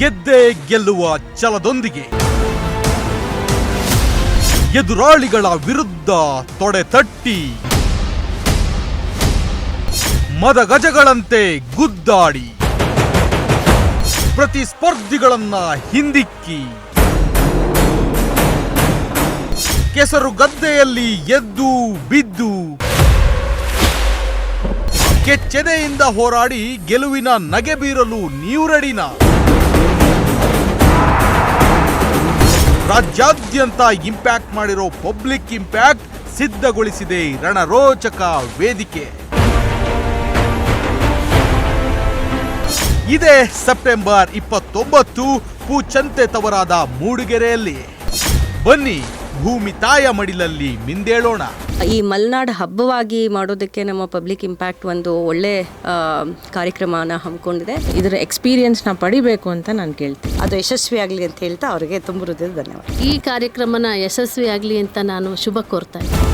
ಗೆದ್ದೇ ಗೆಲ್ಲುವ ಛಲದೊಂದಿಗೆ. ಎದುರಾಳಿಗಳ ವಿರುದ್ಧ ತೊಡೆ ತಟ್ಟಿ. ಮದಗಜಗಳಂತೆ ಗುದ್ದಾಡಿ. ಪ್ರತಿಸ್ಪರ್ಧಿಗಳನ್ನ ಹಿಂದಿಕ್ಕಿ. ಕೆಸರು ಗದ್ದೆಯಲ್ಲಿ ಎದ್ದು ಬಿದ್ದು. ಕೆಚ್ಚೆದೆಯಿಂದ ಹೋರಾಡಿ ಗೆಲುವಿನ ನಗೆ ಬೀರಲು ನೀವು ರೆಡಿನಾ ರಾಜ್ಯಾದ್ಯಂತ ಇಂಪ್ಯಾಕ್ಟ್ ಮಾಡಿರೋ ಪಬ್ಲಿಕ್ ಇಂಪ್ಯಾಕ್ಟ್ ಸಿದ್ಧಗೊಳಿಸಿದೆ ರಣರೋಚಕ ವೇದಿಕೆ. ಇದೇ ಸೆಪ್ಟೆಂಬರ್ ಇಪ್ಪತ್ತೊಂಬತ್ತು, ಪೂಚಂತೆ ತವರಾದ ಮೂಡಿಗೆರೆಯಲ್ಲಿ. ಬನ್ನಿ. ಭೂಮಿ ತಾಯ ಮಡಿಲಲ್ಲಿ ಮಿಂದೇಳೋಣ. ಈ ಮಲೆನಾಡು ಹಬ್ಬವಾಗಿ ಮಾಡೋದಕ್ಕೆ ನಮ್ಮ ಪಬ್ಲಿಕ್ ಇಂಪ್ಯಾಕ್ಟ್ ಒಂದು ಒಳ್ಳೆ ಕಾರ್ಯಕ್ರಮನ ಹಮ್ಮಿಕೊಂಡಿದೆ. ಇದರ ಎಕ್ಸ್ಪೀರಿಯನ್ಸ್ನ ಪಡಿಬೇಕು ಅಂತ ನಾನು ಕೇಳ್ತೀನಿ. ಅದು ಯಶಸ್ವಿ ಆಗಲಿ ಅಂತ ಹೇಳ್ತಾ ಅವರಿಗೆ ತುಂಬ ಹೃದಯದ ಧನ್ಯವಾದ. ಈ ಕಾರ್ಯಕ್ರಮನ ಯಶಸ್ವಿ ಆಗಲಿ ಅಂತ ನಾನು ಶುಭ ಕೋರ್ತಾ ಇದ್ದೀನಿ.